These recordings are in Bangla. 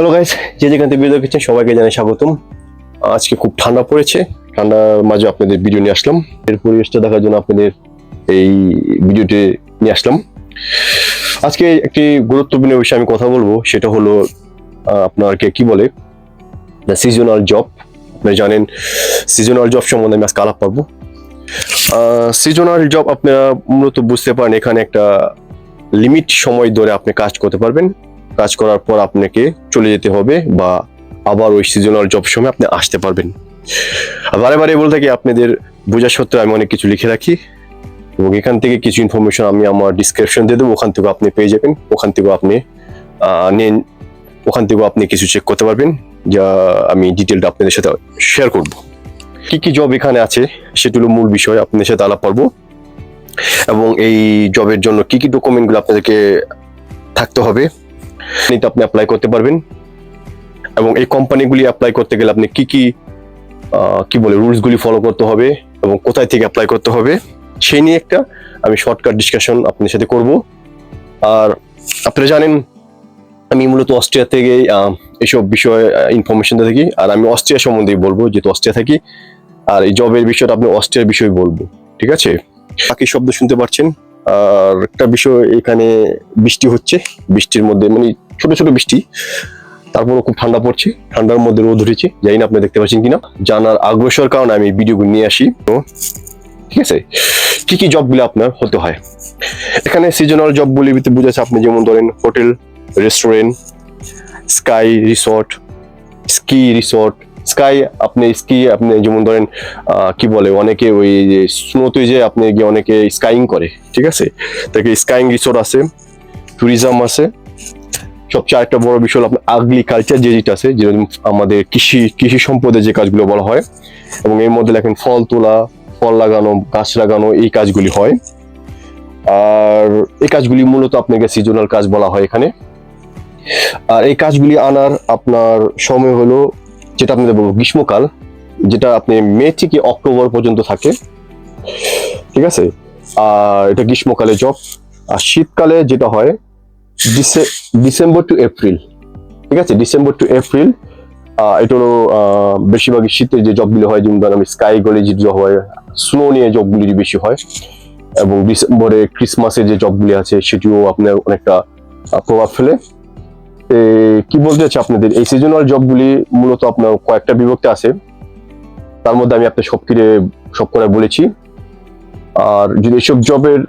হ্যালো গাইস যে যেখান থেকে ভিডিও দেখছেন সবাইকে জানাই স্বাগতম। আজকে খুব ঠান্ডা পড়েছে। ঠান্ডার মাঝে আপনাদের ভিডিও নিয়ে আসলাম। এর পরিবেশটা দেখার জন্য আপনাদের এই ভিডিওটি নিয়ে আসলাম। আজকে একটি গুরুত্বপূর্ণ বিষয়ে আমি কথা বলব। সেটা হলো আহ, আপনাকে কি বলে? দ্য সিজনাল জব আপনি জানেন সিজনাল জব সম্বন্ধে আমি আজকে আলাপ পারব সিজনাল জব আপনারা মূলত বুঝতে পারেন এখানে একটা লিমিট সময় ধরে আপনি কাজ করতে পারবেন। কাজ করার পর আপনাকে চলে যেতে হবে বা আবার ওই সিজনাল জব সময় আপনি আসতে পারবেন। বারে বারে বলে থাকি আপনাদের বোঝা সত্ত্বে আমি অনেক কিছু লিখে রাখি এবং এখান থেকে কিছু ইনফরমেশন আমি আমার ডিসক্রিপশন দিয়ে দেবো, ওখান থেকে আপনি পেয়ে যাবেন, ওখান থেকে আপনি নিয়ে, ওখান থেকেও আপনি কিছু চেক করতে পারবেন, যা আমি ডিটেলটা আপনাদের সাথে শেয়ার করব। কি কি জব এখানে আছে সেটা হলো মূল বিষয়, আপনাদের সাথে আলাপ পারব এবং এই জবের জন্য কি কি ডকুমেন্টগুলো আপনাদেরকে থাকতে হবে নিতে আপনি অ্যাপ্লাই করতে পারবেন। এবং এই কোম্পানিগুলি অ্যাপ্লাই করতে গেলে আপনি কি কি কি বলে রুলসগুলি ফলো করতে হবে এবং কোথায় থেকে অ্যাপ্লাই করতে হবে, সেই নিয়ে একটা আমি শর্টকাট ডিসকাশন আপনার সাথে করব। আর আপনারা জানেন, আমি মূলত অস্ট্রিয়া থেকে এসব বিষয়ে ইনফরমেশন দিয়ে থাকি আর আমি অস্ট্রিয়া সম্বন্ধেই বলব, যেহেতু অস্ট্রিয়া থাকি। আর এই জবের বিষয়টা আপনি অস্ট্রিয়ার বিষয়ে বলব, ঠিক আছে? বাকি শব্দ শুনতে পাচ্ছেন? আর একটা বিষয় এখানে বৃষ্টি হচ্ছে। বৃষ্টির মধ্যে মানে ছোট ছোট বৃষ্টি। তারপরও খুব ঠান্ডা পড়ছে। ঠান্ডার মধ্যে রোদ উঠেছে জানি না আপনি দেখতে পাচ্ছেন কিনা। জানার আগ্রসর কারণে আমি ভিডিওগুলো নিয়ে আসি। তো, ঠিক আছে? কি কি জবগুলো আপনার হতে হয়? এখানে সিজনাল জবগুলির ভিতরে বুঝেছে আপনি, যেমন ধরেন hotel restaurant sky resort ski resort sky, আপনি স্কি, আপনি যেমন ধরেন কি বলে, অনেকে ওই যে স্নোতে যে আপনি গিয়ে অনেকে স্কাইং করে, ঠিক আছে? তাকে স্কাইং রিসোর্ট আছে, ট্যুরিজম আছে সবচেয়ে আরেকটা বড় বিষয় হলো আপনার আগ্রিকালচার যে যেটা আছে, যেরকম আমাদের কৃষি কৃষি সম্পদের যে কাজগুলো বলা হয়, এবং এর মধ্যে লেখেন ফল তোলা, ফল লাগানো, গাছ লাগানো, এই কাজগুলি হয়। আর এই কাজগুলি মূলত আপনাকে সিজনাল কাজ বলা হয় এখানে। আর এই কাজগুলি আনার আপনার সময় হলো যেটা আপনাদের বলব গ্রীষ্মকাল যেটা আপনি মে থেকে অক্টোবর পর্যন্ত থাকে। ঠিক আছে? আর এটা গ্রীষ্মকালে জব আর শীতকালে যেটা হয় ডিসেম্বর টু এপ্রিল ঠিক আছে? ডিসেম্বর টু এপ্রিল এটা হলো আহ, বেশিরভাগই শীতের যে জবগুলো হয় যেমন ধরেন স্কাই গলে যে জব হয় স্নো নিয়ে জবগুলি বেশি হয় এবং ডিসেম্বরে ক্রিসমাসের যে জবগুলি আছে সেটিও আপনার অনেকটা প্রভাব ফেলে। কি বলতে চাচ্ছি আপনাদের? এই সিজনাল জবগুলি মূলত আপনার কয়েকটা বিভক্তি আছে। তার মধ্যে আমি আপনার সব কিরে সব করে বলেছি। আর যদি এইসব জবের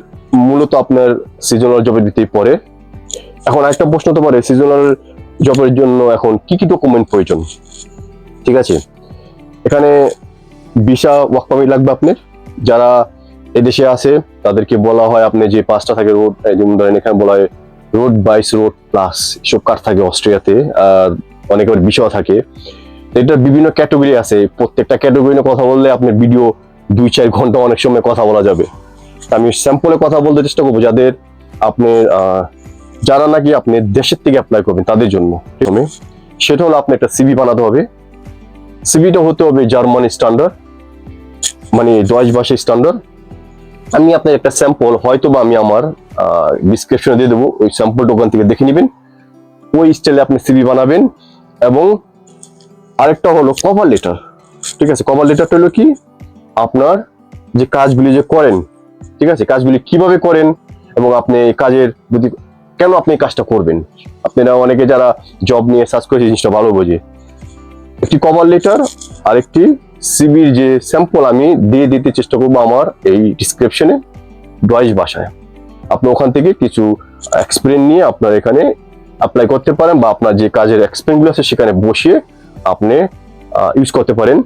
মূলত আপনার সিজনাল জবের ভিতরেই পড়ে, এখন একটা প্রশ্ন হতে পারে সিজনাল জবের জন্য এখন কি কি ডকুমেন্ট প্রয়োজন? ঠিক আছে? এখানে ভিসা ওয়ার্ক পারমিট লাগবে আপনার। যারা এদেশে আছে, তাদেরকে বলা হয় আপনি যে পাঁচটা থাকে রোড যেমন ধরেন এখানে বলা হয় রোড বাইস রোড প্লাস এসব কার্ড থাকে অস্ট্রিয়াতে অনেক বিষয় থাকে। এটার বিভিন্ন ক্যাটাগরি আছে প্রত্যেকটা ক্যাটাগরি নিয়ে কথা বললে আপনার ভিডিও দুই চার ঘণ্টা অনেক সময় কথা বলা যাবে। আমি স্যাম্পলে কথা বলতে চেষ্টা করব যাদের আপনার আহ, যারা নাকি আপনি দেশের থেকে অ্যাপ্লাই করবেন তাদের জন্য। সেটা হলো আপনি একটা সিভি বানাতে হবে। সিভিটা হতে হবে জার্মান স্ট্যান্ডার্ড মানে ডয়েজ ভাষা স্ট্যান্ডার্ড আমি আপনার একটা স্যাম্পল হয়তো বা আমি আমার ডিসক্রিপশনে দিয়ে দেবো, ওই স্যাম্পল দোকান থেকে দেখে নেবেন। ওই স্টাইলে আপনি সিবি বানাবেন এবং আরেকটা হলো কভার লেটার ঠিক আছে কভার লেটারটা হলো কি? আপনার যে কাজগুলি যে করেন, ঠিক আছে, কাজগুলি কীভাবে করেন এবং আপনি কাজের যদি, কেন আপনি কাজটা করবেন? আপনারা অনেকে যারা জব নিয়ে সার্চ করে জিনিসটা ভালো বোঝে। একটি কভার লেটার আর একটি সিবির যে স্যাম্পল আমি দিয়ে দিতে চেষ্টা করব আমার এই ডিসক্রিপশনে ডয়েজ ভাষায় আপনি ওখান থেকে কিছু এক্সপিরিয়েন্স নিয়ে আপনার এখানে অ্যাপ্লাই করতে পারেন বা আপনার যে কাজের এক্সপিরিয়েন্সগুলো আছে সেখানে বসিয়ে আপনি ইউজ করতে পারেন।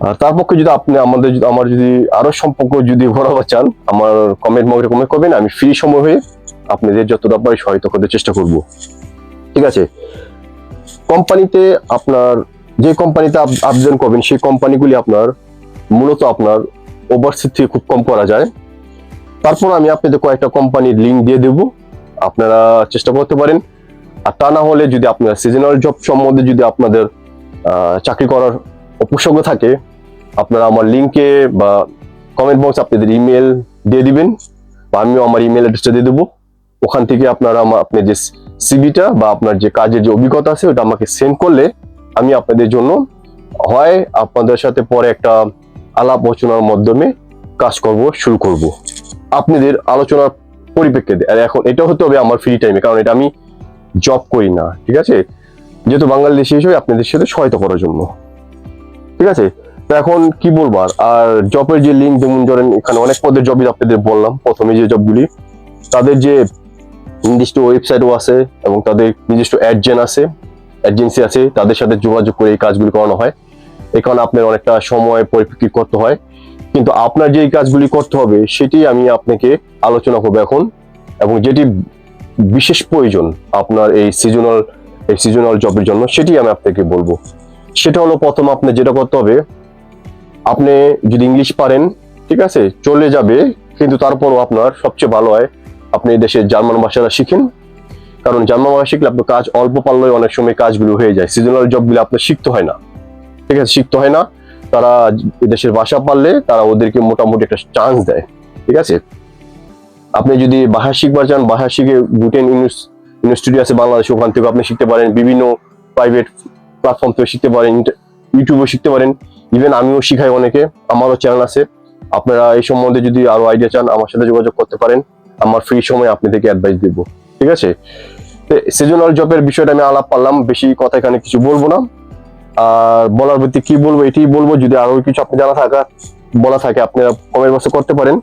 আর তার পক্ষে যদি আপনি আমাদের আমার যদি আরও সম্পর্ক যদি ঘোরাবার চান, আমার কমেন্ট মগে কমেন্ট করবেন, আমি ফ্রি সময় হয়ে আপনাদের যতটা পারি সহায়তা করতে চেষ্টা করব। ঠিক আছে? কোম্পানিতে আপনার, যে কোম্পানিতে আব- আবেদন করবেন, সেই কোম্পানিগুলি আপনার মূলত আপনার ওভারসিজ থেকে খুব কম করা যায়। তারপর আমি আপনাদের কয়েকটা কোম্পানির লিঙ্ক দিয়ে দেব। আপনারা চেষ্টা করতে পারেন। আর তা না হলে যদি আপনার সিজনাল জব সম্বন্ধে যদি আপনাদের চাকরি করার উপসর্গ থাকে, আপনারা আমার লিঙ্কে বা কমেন্ট বক্স আপনাদের ইমেল দিয়ে দিবেন। বা আমিও আমার ইমেল অ্যাড্রেসটা দিয়ে দেবো। ওখান থেকে আপনারা আমার, আপনার যে সিবিটা বা আপনার যে কাজের যে অভিজ্ঞতা আছে, ওটা আমাকে সেন্ড করলে আমি আপনাদের জন্য হয় আপনাদের সাথে পরে একটা আলাপ আলোচনার মাধ্যমে কাজ করব, শুরু করব। আপনাদের আলোচনার পরিপ্রেক্ষিতে আর এখন এটা হতে হবে আমার ফ্রি টাইমে কারণ এটা আমি জব করি না, ঠিক আছে? যেহেতু বাংলাদেশি হিসেবে আপনাদের সাথে সহায়তা করার জন্য। ঠিক আছে? তো এখন কি বলব আর? জবের যে লিঙ্ক যেমন ধরেন এখানে অনেক পদের জবই আপনাদের বললাম, প্রথমে যে জবগুলি তাদের যে নির্দিষ্ট ওয়েবসাইটও আছে এবং তাদের নির্দিষ্ট অ্যাডজেন আছে এজেন্সি আছে, তাদের সাথে যোগাযোগ করে এই কাজগুলি করানো হয়। এখানে আপনার অনেকটা সময় পরিপ্রেক্ষিত করতে হয়। কিন্তু আপনার যে এই কাজগুলি করতে হবে, সেটি আমি আপনাকে আলোচনা করব এখন। এবং যেটি বিশেষ প্রয়োজন আপনার এই সিজনাল এই সিজনাল জবের জন্য, সেটি আমি আপনাকে বলব। সেটা হলো প্রথম আপনার যেটা করতে হবে, আপনি যদি ইংলিশ পারেন, ঠিক আছে, চলে যাবে, কিন্তু তারপরও আপনার সবচেয়ে ভালো হয়, আপনি দেশের জার্মান ভাষাটা শিখেন। কারণ জার্মান ভাষা শিখলে আপনার কাজ অল্প পারলেও অনেক সময় কাজগুলো হয়ে যায় সিজনাল জবগুলো আপনার শিখতে হয় না। ঠিক আছে, শিখতে হয় না। তারা দেশের ভাষা পারলে তারা ওদেরকে মোটামুটি একটা চান্স দেয়, ঠিক আছে? আপনি যদি ভাষা শিখবার চান ভাষা শিখে গুটেন ইউনিভার্সিটি আছে বাংলাদেশে, ওখান থেকে আপনি শিখতে পারেন, বিভিন্ন প্রাইভেট প্ল্যাটফর্ম থেকে শিখতে পারেন ইউটিউবেও শিখতে পারেন। ইভেন আমিও শিখাই অনেকে, আমারও চ্যানেল আছে। আপনারা এই সম্বন্ধে যদি আরও আইডিয়া চান, আমার সাথে যোগাযোগ করতে পারেন। আমার ফ্রি সময় আপনাদেরকে অ্যাডভাইস দিব, ঠিক আছে? সিজনাল জবের বিষয়টা আমি আলাপ পারলাম, বেশি কথা এখানে কিছু বলব না। আর বলার ভিত্তি কি বলব, এটাই বলব, যদি আরও কিছু আপনি জানা থাকা, বলা থাকে, আপনারা কমেন্ট বক্সে করতে পারেন।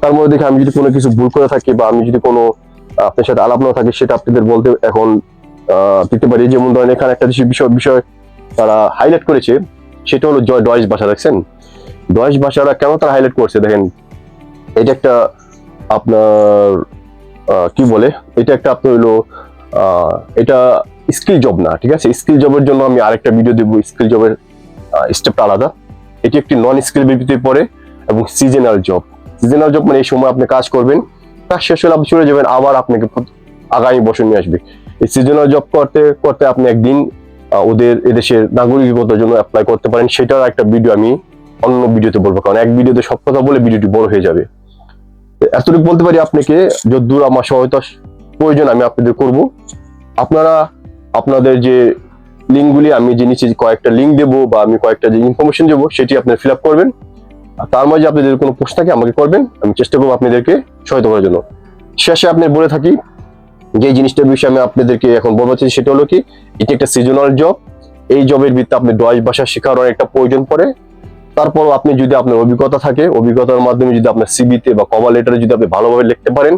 তার মধ্যে দেখে আমি যদি কোনো কিছু ভুল করে থাকি বা আমি যদি কোনো আপনার সাথে আলাপ না থাকে, সেটা আপনাদের বলতে এখন দিতে পারি। যেমন ধরেন এখানে একটা বিষয় বিষয় তারা হাইলাইট করেছে, সেটা হলো জয় ডয়েস ভাষা দেখছেন? ডয়েস ভাষাটা কেন তারা হাইলাইট করছে, দেখেন? এটা একটা আপনার কি বলে? এটা একটা আপনার হলো এটা স্কিল জব না, ঠিক আছে? স্কিল জবের জন্য আমি আরেকটা ভিডিও দেবো। স্কিল জবের স্টেপটা আলাদা। এটি একটি নন স্কিল ভিত্তিতে পড়ে এবং সিজনাল জব সিজনাল জব মানে এই সময় আপনি কাজ করবেন, কাজ শেষ হলে আপনি চলে যাবেন, আবার আপনাকে আগামী বছর নিয়ে আসবে। এই সিজনাল জব করতে করতে আপনি একদিন ওদের, এদেশের নাগরিকতার জন্য অ্যাপ্লাই করতে পারেন। সেটার একটা ভিডিও আমি অন্য ভিডিওতে বলব। কারণ এক ভিডিওতে সব কথা বলে ভিডিওটি বড় হয়ে যাবে। এতটুকু বলতে পারি আপনাকে যদ্দূর আমার সহায়তা প্রয়োজন আমি আপনাদের করব। আপনারা আপনাদের যে লিঙ্কগুলি, আমি যে নিচে কয়েকটা লিঙ্ক দেবো বা আমি কয়েকটা যে ইনফরমেশন দেবো, সেটি আপনারা ফিল আপ করবেন। আর তার মাঝে আপনাদের কোনো প্রশ্ন থাকে, আমাকে করবেন। আমি চেষ্টা করব আপনাদেরকে সহায়তা করার জন্য। শেষে আপনি বলে থাকি, যে জিনিসটার বিষয়ে আমি আপনাদেরকে এখন বলতে চাই, সেটা হলো কি, এটি একটা সিজনাল জব এই জবের ভিত্তিতে আপনি ডয়েস ভাষা শেখার অনেকটা প্রয়োজন পড়ে। তারপর আপনি যদি আপনার অভিজ্ঞতা থাকে, অভিজ্ঞতার মাধ্যমে যদি আপনার সিবিতে বা কভার লেটারে যদি আপনি ভালোভাবে লিখতে পারেন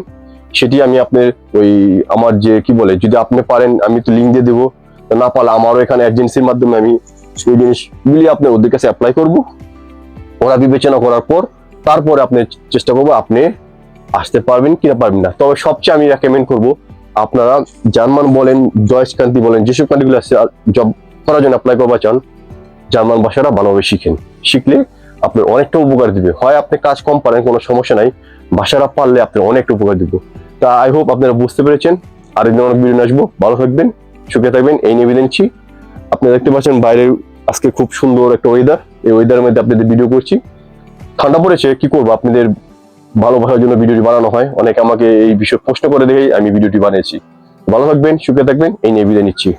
সেটি আমি আপনার ওই আমার যে কি বলে, যদি আপনি পারেন, আমি তো লিঙ্ক দিয়ে দেবো। না পারলে আমারও এখানে এজেন্সির মাধ্যমে আমি সেই জিনিসগুলি আপনি ওদের কাছে অ্যাপ্লাই করব। ওরা বিবেচনা করার পর, তারপরে আপনি চেষ্টা করব আপনি আসতে পারবেন কিনা পারবেন না। তবে সবচেয়ে আমি রেকমেন্ড করব, আপনারা জার্মান বলেন জয়েস কান্ট্রি বলেন, যেসব কান্ট্রিগুলো আছে জব করার জন্য অ্যাপ্লাই করবা চান, জার্মান ভাষাটা ভালোভাবে শিখেন। শিখলে আপনার অনেকটা উপকার দিবে। হয় আপনি কাজ কম পারেন, কোনো সমস্যা নাই। ভাষাটা পারলে আপনার অনেকটা উপকার দিব। তা আই হোপ আপনারা বুঝতে পেরেছেন। আর একদিন অনেক ভিডিও আসব। ভালো থাকবেন, সুখে থাকবেন, এই নিয়ে বিদায় নিচ্ছি। আপনারা দেখতে পাচ্ছেন বাইরে আজকে খুব সুন্দর একটা ওয়েদার এই ওয়েদারের মধ্যে আপনাদের ভিডিও করছি। ঠান্ডা পড়েছে, কি করব? আপনাদের ভালোবাসার জন্য ভিডিওটি বানানো হয়। অনেকে আমাকে এই বিষয়ে প্রশ্ন করে দেখেই আমি ভিডিওটি বানিয়েছি। ভালো থাকবেন, সুখে থাকবেন, এই নিয়ে বিদায় নিচ্ছি।